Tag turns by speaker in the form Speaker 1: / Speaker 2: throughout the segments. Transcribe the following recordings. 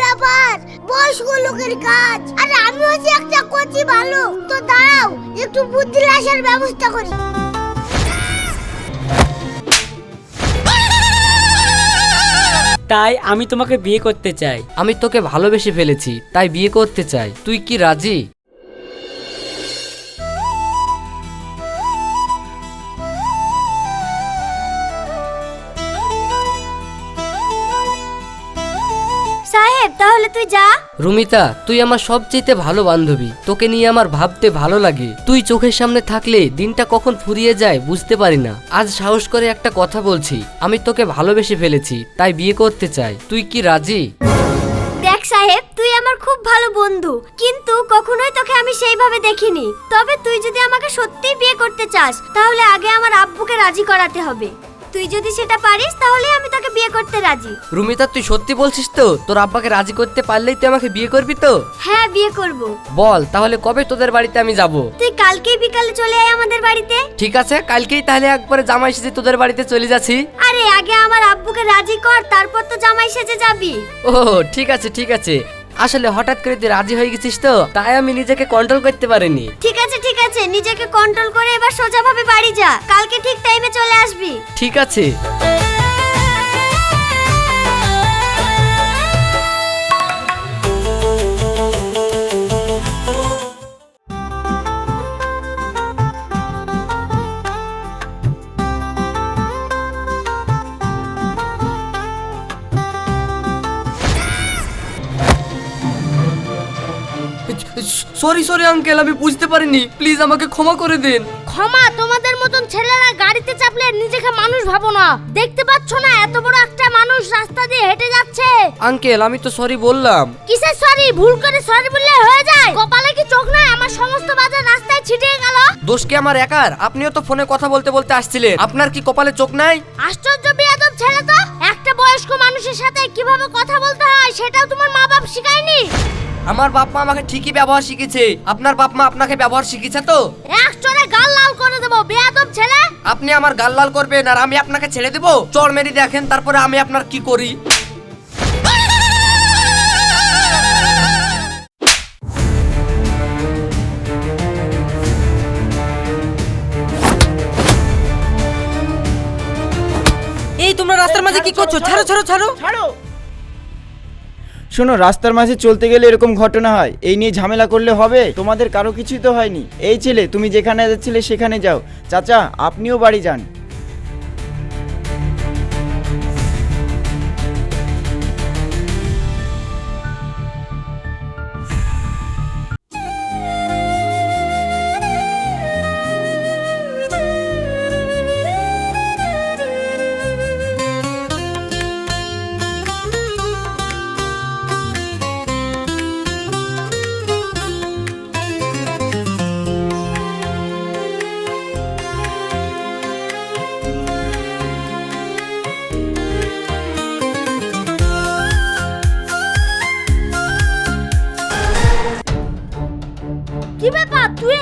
Speaker 1: ব্যাপার বয়স্ক লোকের কাজ আমি হচ্ছে একটা কচি ভালো তো দাঁড়াও একটু বুদ্ধি আসার ব্যবস্থা করি
Speaker 2: তাই আমি তোমাকে বিয়ে করতে চাই আমি তোকে ভালোবেসে ফেলেছি তাই বিয়ে করতে চাই তুই কি রাজি
Speaker 3: তাহলে তুই যা
Speaker 2: রুমিতা তুই আমার সবচেয়ে ভালো বান্ধবী তোকে নিয়ে আমার ভাবতে ভালো লাগে তুই চোখের সামনে থাকলে দিনটা কখন ফুরিয়ে যায় বুঝতে পারি না আজ সাহস করে একটা কথা বলছি আমি তোকে ভালোবেসে ফেলেছি তাই বিয়ে করতে চাই তুই কি রাজি
Speaker 3: দেখ সাহেব তুই আমার খুব ভালো বন্ধু কিন্তু কখনোই তোকে আমি সেইভাবে দেখিনি তবে তুই যদি আমাকে সত্যিই বিয়ে করতে চাস তাহলে আগে আমার আব্বুকে রাজি করাতে হবে তুই যদি সেটা পারিস তাহলে আমি তোকে বিয়ে করতে রাজি
Speaker 2: রুমিতা তুই সত্যি বলছিস তো তোর আব্বাকে রাজি করতে পারলেই তুই আমাকে বিয়ে করবি তো
Speaker 3: হ্যাঁ বিয়ে করব
Speaker 2: বল তাহলে কবে তোদের বাড়িতে আমি যাব
Speaker 3: তুই কালকেই বিকালে চলে আয় আমাদের বাড়িতে
Speaker 2: ঠিক আছে কালকেই তাহলে একবারে জামাই সেজে তোদের বাড়িতে চলে যাচ্ছি
Speaker 3: আরে আগে আমার আব্বুকে রাজি কর তারপর তো জামাই সেজে যাবি
Speaker 2: ও ঠিক আছে ঠিক আছে আসলে হঠাৎ করে তুই রাজি হয়ে গেছিস তো তাই আমি নিজেকে কন্ট্রোল করতে পারিনি
Speaker 3: ঠিক আছে ঠিক আছে নিজেকে কন্ট্রোল করে এবার সোজাভাবে বাড়ি যা কালকে ঠিক টাইমে চলে আসবি
Speaker 2: ঠিক আছে সরি সরি আঙ্কেল আমি বুঝতে পারিনি প্লিজ আমাকে ক্ষমা করে দিন
Speaker 3: ক্ষমা তোমাদের মতন ছেলেরা গাড়িতে চাপলে নিজেকে মানুষ ভাবো না দেখতে পাচ্ছ না এত বড় একটা মানুষ রাস্তা দিয়ে হেঁটে যাচ্ছে
Speaker 2: আঙ্কেল আমি তো সরি বললাম
Speaker 3: কিসের সরি ভুল করে সরি বললে হয়ে যায় কপালে কি চোখ নাই আমার সমস্ত বাজার রাস্তায় ছিটিয়ে গেল
Speaker 2: দোষ কি আমার একার আপনিও তো ফোনে কথা বলতে বলতে আসছিলেন আপনার কি কপালে চোখ নাই
Speaker 3: আশ্চর্য বিয়াদব ছেলে তো একটা বয়স্ক মানুষের সাথে কিভাবে কথা বলতে হয় সেটাও তোমার মা বাপ শেখায়নি
Speaker 2: আমার বাপ মা আমাকে ঠিকই ব্যবহার শিখেছে আপনার বাপ মা আপনাকে ব্যবহার শিখেছে তো
Speaker 3: এক চড়ে গাল লাল লাল করে দেবো বেয়াদব ছেলে
Speaker 2: আপনি আমার গাল লাল করবেন আর আমি আপনাকে ছেড়ে দেবো চড় মেরি দেখেন তারপরে আমি আপনার কি করি
Speaker 3: এই তোমরা রাস্তার মাঝে কি করছো ছাড়ো ছাড়ো
Speaker 2: ছাড়ো শোনো রাস্তার মাঝে চলতে গেলে এরকম ঘটনা হয় এই নিয়ে ঝামেলা করলে হবে তোমাদের কারো কিছুই তো হয়নি এই ছেলে তুমি যেখানে যাচ্ছিলে সেখানে যাও চাচা আপনিও বাড়ি যান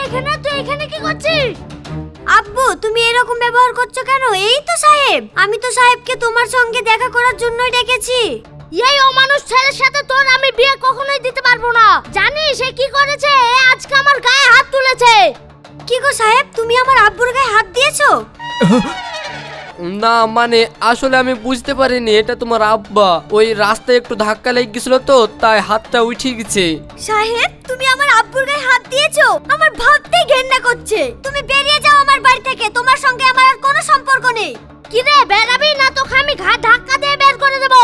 Speaker 3: এখানে তুই এখানে কি করছিস আব্বু তুমি এরকম ব্যবহার করছো কেন এই তো সাহেব আমি তো সাহেবকে তোমার সঙ্গে দেখা করার জন্যই ডেকেছি এই অমানুষ ছেলের সাথে তোর আমি বিয়ে কখনোই দিতে পারবো না জানিস সে কি করেছে এ আজকে আমার গায়ে হাত তুলেছে কি গো সাহেব তুমি আমার আব্বুর গায়ে হাত দিয়েছো হ্যাঁ,
Speaker 2: না মানে আসলে আমি বুঝতে পারিনি এটা তোমার আব্বা ওই রাস্তায় একটু ধাক্কা লেগে গেছিল তো তাই হাতটা উঠে গেছে
Speaker 3: সাহেব তুমি আমার আব্বুর গায়ে হাত দিয়েছো আমার ভাবতেই ঘেন্না করছে তুমি বেরিয়ে যাও আমার বাড়ি থেকে তোমার সঙ্গে আমার আর কোনো সম্পর্ক নেই কি রে বেরাবি না তো আমি ঘা ধাক্কা দিয়ে বের করে দেবো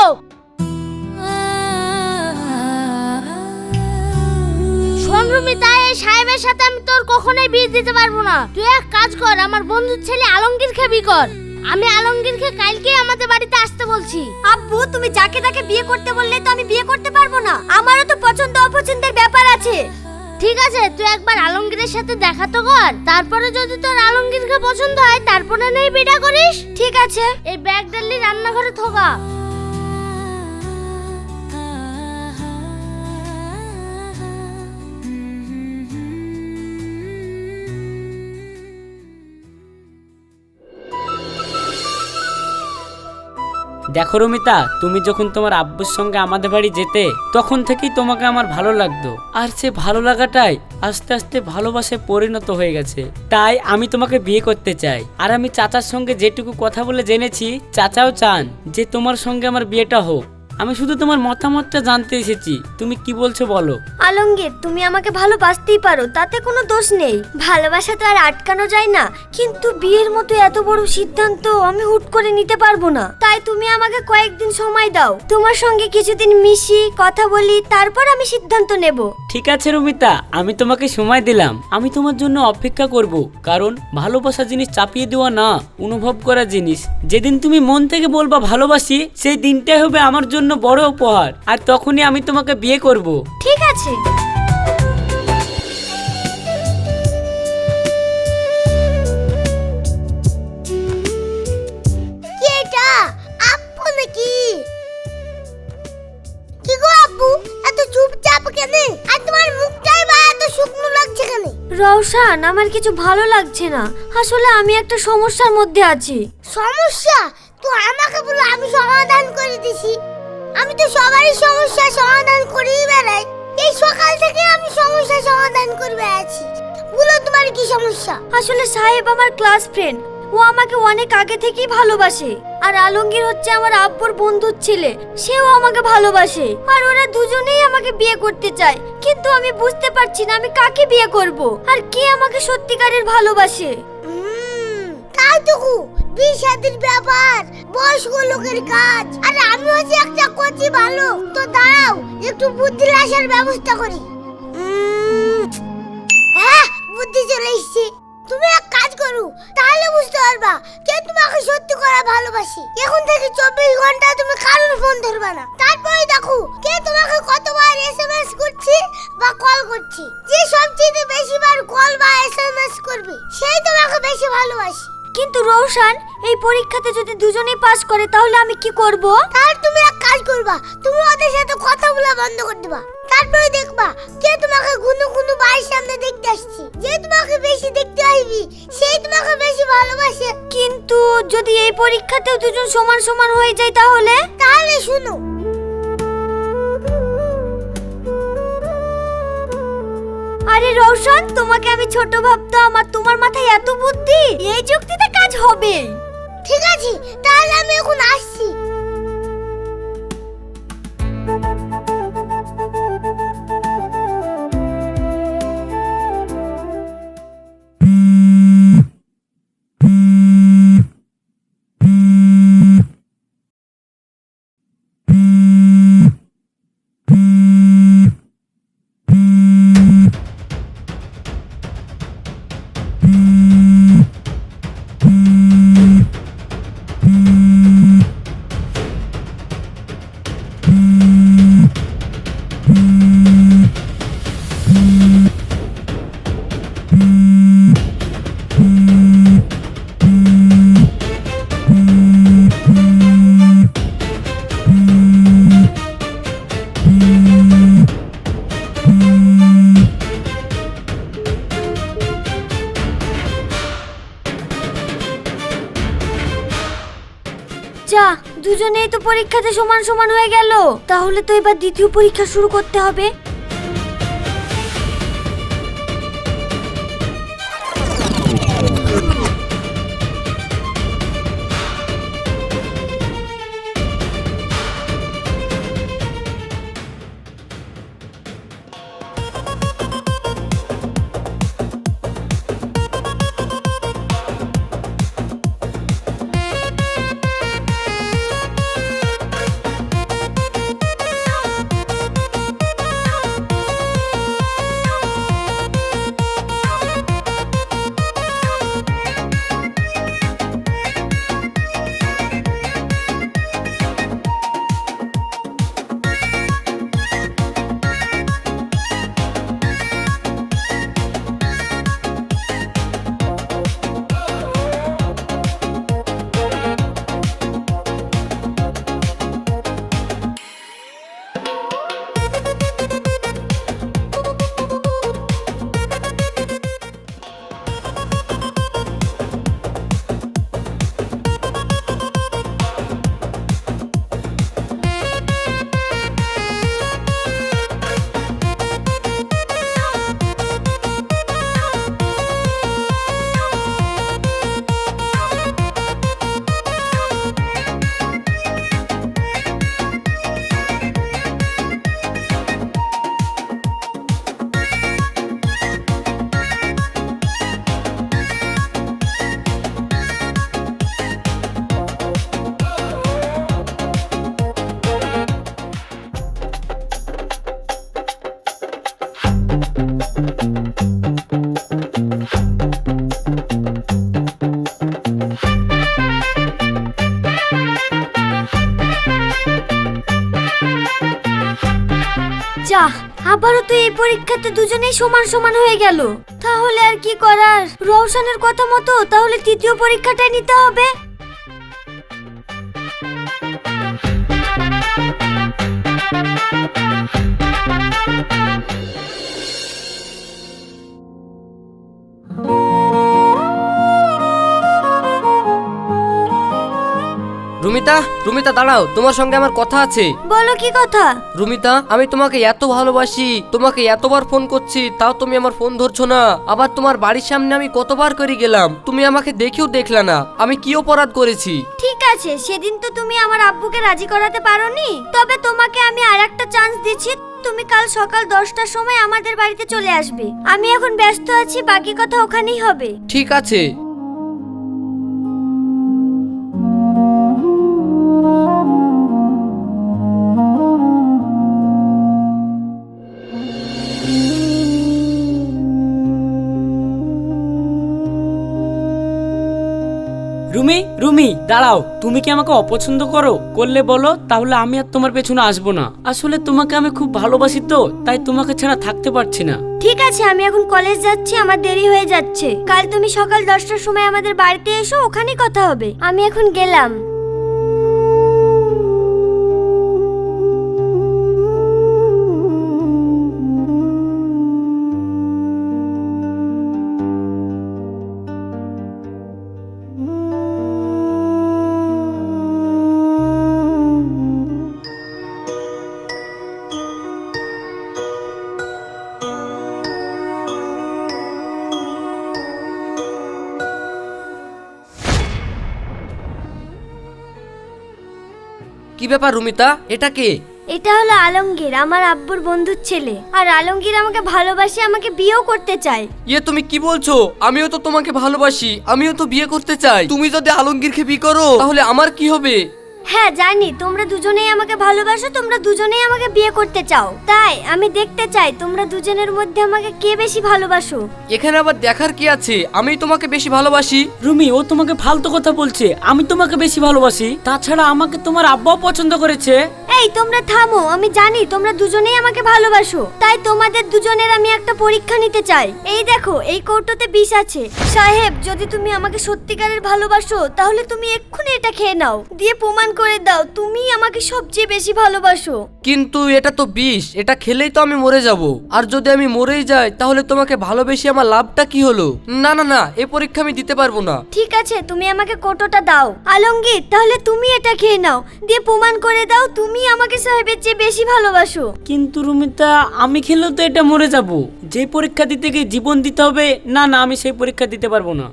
Speaker 3: সংগ্রমিতা এই সাহেবের সাথে আমি তোর কখনোই বিয়ে দিতে পারবো না তুই এক কাজ কর আমার বন্ধুর ছেলে আলমগীর খেবি কর আমি আলমগীরকে কালকে আমাদের বাড়িতে আসতে বলছি আব্বু তুমি যাকে তাকে বিয়ে করতে বললে তো আমি বিয়ে করতে পারবো না আমারও তো পছন্দ অপছন্দের ব্যাপার আছে ঠিক আছে তুই একবার আলমগীরের সাথে দেখা তো কর তারপরে যদি তোর আলমগীরকে পছন্দ হয় তারপরে নেই বিটা করিস ঠিক আছে এই ব্যাগডালি রান্নাঘরে থোকা
Speaker 2: দেখো রমিতা তুমি যখন তোমার আব্বুর সঙ্গে আমাদের বাড়ি যেতে তখন থেকেই তোমাকে আমার ভালো লাগতো আর সে ভালো লাগাটাই আস্তে আস্তে ভালোবাসে পরিণত হয়ে গেছে তাই আমি তোমাকে বিয়ে করতে চাই আর আমি চাচার সঙ্গে যেটুকু কথা বলে জেনেছি চাচাও চান যে তোমার সঙ্গে আমার বিয়েটা হোক আমি শুধু তোমার মতামতটা জানতে এসেছি তুমি কি বলছো বলো
Speaker 3: আলমগীর তুমি আমাকে ভালোবাসতেই পারো তাতে কোনো দোষ নেই ভালোবাসা তো আর আটকানো যায় না কিন্তু বিয়ের মতো এত বড় সিদ্ধান্ত আমি হুট করে নিতে পারবো না তাই তুমি আমাকে কয়েকদিন সময় দাও তোমার সঙ্গে কিছুদিন মিশি কথা বলি তারপর আমি সিদ্ধান্ত নেব
Speaker 2: ঠিক আছে রুমিতা আমি তোমাকে সময় দিলাম আমি তোমার জন্য অপেক্ষা করব কারণ ভালোবাসা জিনিস চাপিয়ে দেওয়া না অনুভব করা জিনিস যেদিন তুমি মন থেকে বলবা ভালোবাসি সেই দিনটাই হবে আমার জন্য জন্য বড় উপহার আর তখনই আমি তোমাকে বিয়ে করব
Speaker 3: ঠিক আছে
Speaker 1: কি গো আব্বু এত চুপচাপ কেন আর তোমার মুখটাই বা এত শুকনো লাগছে কেন
Speaker 3: রওশান আমার কিছু ভালো লাগছে না আসলে আমি একটা সমস্যার মধ্যে আছি
Speaker 1: সমস্যা তো আমাকে বলো আমি সমাধান করে দিছি আমি তো সবারই সমস্যা সমাধান করেই বেড়াই এই সকাল থেকে আমি সমস্যা সমাধান করবে আছি বলো তোমার কি সমস্যা
Speaker 3: আসলে সাহেব আমার ক্লাস ফ্রেন্ড ও আমাকে অনেক আগে থেকেই ভালোবাসে আর আলমগীর হচ্ছে আমার আব্বুর বন্ধুর ছেলে সেও আমাকে ভালোবাসে আর ওরা দুজনেই আমাকে বিয়ে করতে চায় কিন্তু আমি বুঝতে পারছি না আমি কাকে বিয়ে করব আর কে আমাকে সত্যিকারের ভালোবাসে
Speaker 1: তাই তো বিষাদের ব্যাপার বয়স্ক লোকের কাজ আর আমি হচ্ছে একটা কচি ভালো তো দাঁড়াও একটু বুদ্ধি আসার ব্যবস্থা করি হ্যাঁ বুদ্ধি চলে এসছে তুমি এক কাজ করো তাহলে বুঝতে পারবা কে তোমাকে সত্যি করা ভালোবাসি এখন থেকে চব্বিশ ঘন্টা তুমি কারোর ফোন ধরবে না তারপরে দেখো কে তোমাকে কতবার এসএমএস করছি বা কল করছি যে সবচেয়ে বেশিবার কল বা এসএমএস করবে সেই তোমাকে বেশি ভালোবাসি
Speaker 3: কিন্তু রোশন এই পরীক্ষাতে যদি দুজনেই পাস করে তাহলে আমি কি করব
Speaker 1: তাহলে তুমি এক কাজ করবা তুমি ওদের সাথে কথা বলা বন্ধ করে দিবা তারপরে দেখবা কে তোমাকে ঘুনু ঘুনু বাই সামনে দেখতে আসছে যে তোমাকে বেশি দেখতে আসবি সেই তোমাকে বেশি ভালোবাসে
Speaker 3: কিন্তু যদি এই পরীক্ষাতেও দুজন সমান সমান হয়ে যায় তাহলে
Speaker 1: তাহলে শুনো
Speaker 3: আরে রৌশন তোমাকে আমি ছোট ভাবতাম আর তোমার মাথায় এত বুদ্ধি এই যুক্তিতে কাজ হবে
Speaker 1: ঠিক আছে তাহলে আমি এখন আসছি
Speaker 3: তো পরীক্ষাতে সমান সমান হয়ে গেল তাহলে তো এবার দ্বিতীয় পরীক্ষা শুরু করতে হবে পরীক্ষাতে দুজনেই সমান সমান হয়ে গেল তাহলে আর কি করার রোশনের কথা মতো তাহলে তৃতীয় পরীক্ষাটাই নিতে হবে
Speaker 2: রুমিতা রুমিতা দাঁড়াও তোমার সঙ্গে আমার কথা আছে
Speaker 3: বলো কি কথা
Speaker 2: রুমিতা আমি তোমাকে এত ভালোবাসি তোমাকে এতবার ফোন করছি তাও তুমি আমার ফোন ধরছো না আবার তোমার বাড়ির সামনে আমি কতবার করে গেলাম তুমি আমাকে দেখেও দেখলা না আমি কি অপরাধ করেছি
Speaker 3: ঠিক আছে সেদিন তো তুমি আমার আব্বুকে রাজি করাতে পারোনি তবে তোমাকে আমি আর একটা চান্স দিচ্ছি তুমি কাল সকাল দশটার সময় আমাদের বাড়িতে চলে আসবে আমি এখন ব্যস্ত আছি বাকি কথা ওখানেই হবে
Speaker 2: ঠিক আছে রুমি রুমি দাঁড়াও তুমি কি আমাকে অপছন্দ করো করলে বলো তাহলে আমি আর তোমার পেছনে আসবো না আসলে তোমাকে আমি খুব ভালোবাসি তো তাই তোমাকে ছাড়া থাকতে পারছি না
Speaker 3: ঠিক আছে আমি এখন কলেজ যাচ্ছি আমার দেরি হয়ে যাচ্ছে কাল তুমি সকাল দশটার সময় আমাদের বাড়িতে এসো ওখানে কথা হবে আমি এখন গেলাম
Speaker 2: ব্যাপার রুমিতা এটা কে
Speaker 3: এটা হলো আলমগীর আমার আব্বুর বন্ধুর ছেলে আর আলমগীর আমাকে ভালোবাসে আমাকে বিয়েও করতে চায়
Speaker 2: ইয়ে তুমি কি বলছো আমিও তো তোমাকে ভালোবাসি আমিও তো বিয়ে করতে চাই তুমি যদি আলমগীরকে বিয়ে করো তাহলে আমার কি হবে
Speaker 3: হ্যাঁ জানি তোমরা দুজনেই আমাকে ভালোবাসো তোমরা দুজনেই আমাকে বিয়ে করতে চাও তাই আমি দেখতে চাই তোমরা দুজনের মধ্যে আমাকে কে বেশি ভালোবাসো
Speaker 2: এখানে আবার দেখার কি আছে আমি তোমাকে বেশি ভালোবাসি রুমি ও তোমাকে ফালতু কথা বলছে আমি তোমাকে বেশি ভালোবাসি তাছাড়া আমাকে তোমার আব্বাও পছন্দ করেছে
Speaker 3: এই তোমরা থামো আমি জানি তোমরা দুজনেই আমাকে ভালোবাসো তাই তোমাদের দুজনের আমি একটা পরীক্ষা নিতে চাই এই দেখো এই কৌটোতে বিষ আছে সাহেব যদি তুমি আমাকে সত্যিকারের ভালোবাসো তাহলে তুমি এক্ষুনি এটা খেয়ে নাও দিয়ে প্রমাণ করে দাও তুমি আমাকে সবচেয়ে বেশি ভালোবাসো
Speaker 2: কিন্তু এটা তো বিষ এটা খেলেই তো আমি মরে যাব আর যদি আমি মরেই যাই তাহলে তোমাকে ভালোবেসে আমার লাভটা কি হলো না না না এ পরীক্ষা আমি দিতে পারবো না
Speaker 3: ঠিক আছে তুমি আমাকে কোটোটা দাও আলমগীর তাহলে তুমি এটা খেয়ে নাও দিয়ে প্রমাণ করে দাও তুমি আমাকে সাহেবের চেয়ে বেশি ভালোবাসো
Speaker 2: কিন্তু রুমিতা আমি খেলেও তো এটা মরে যাব যে পরীক্ষা দিতে গিয়ে জীবন দিতে হবে না না আমি সেই পরীক্ষা দিতে পারবো না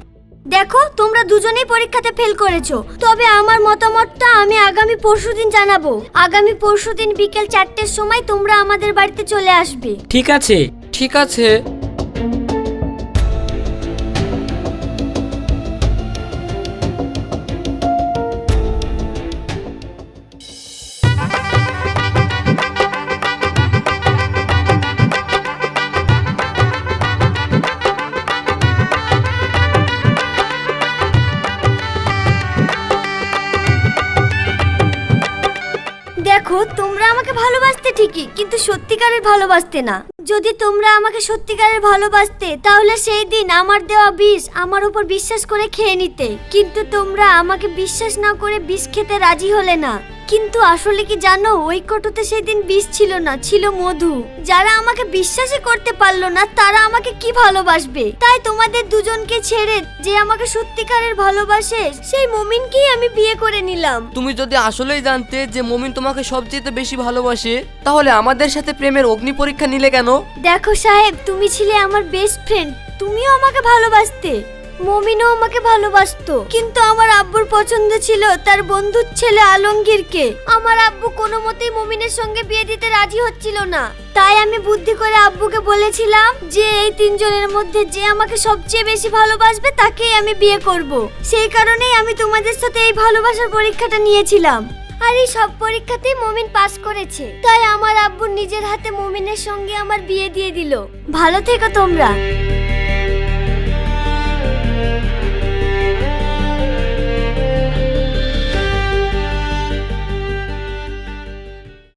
Speaker 3: দেখো তোমরা দুজনেই পরীক্ষাতে ফেল করেছো তবে আমার মতামতটা আমি আগামী পরশুদিন জানাবো আগামী পরশুদিন বিকেল চারটের সময় তোমরা আমাদের বাড়িতে চলে আসবে
Speaker 2: ঠিক আছে ঠিক আছে
Speaker 3: আমাকে ভালোবাসতে ঠিকই কিন্তু সত্যিকারের ভালোবাসতে না যদি তোমরা আমাকে সত্যিকারের ভালোবাসতে তাহলে সেই দিন আমার দেওয়া বিষ আমার উপর বিশ্বাস করে খেয়ে নিতে কিন্তু তোমরা আমাকে বিশ্বাস না করে বিষ খেতে রাজি হলে না কিন্তু আসলে কি জানো ওই কটুতে সেদিন বিষ ছিল না ছিল মধু যারা আমাকে বিশ্বাসই করতে পারলো না তারা আমাকে কি ভালোবাসবে তাই তোমাদের দুজনকে ছেড়ে যে আমাকে সত্যিকারের ভালোবাসে সেই মমিনকেই আমি বিয়ে করে নিলাম
Speaker 2: তুমি যদি আসলেই জানতে যে মমিন তোমাকে সবচেয়ে বেশি ভালোবাসে তাহলে আমাদের সাথে প্রেমের অগ্নি পরীক্ষা নিলে কেন
Speaker 3: দেখো সাহেব তুমি ছিলে আমার বেস্ট ফ্রেন্ড তুমিও আমাকে ভালোবাসতে মমিনও আমাকে ভালোবাসতো কিন্তু আমার আব্বুর পছন্দ ছিল তার বন্ধুর ছেলে আলমগীরকে আমার আব্বু কোনো মতেই মমিনের সঙ্গে বিয়ে দিতে রাজি হচ্ছিল না তাই আমি বুদ্ধি করে আব্বুকে বলেছিলাম যে এই তিনজনের মধ্যে যে আমাকে সবচেয়ে বেশি ভালোবাসবে তাকেই আমি বিয়ে করব। সেই কারণেই আমি তোমাদের সাথে এই ভালোবাসার পরীক্ষাটা নিয়েছিলাম আর এই সব পরীক্ষাতেই মমিন পাস করেছে তাই আমার আব্বু নিজের হাতে মমিনের সঙ্গে আমার বিয়ে দিয়ে দিল ভালো থেকো তোমরা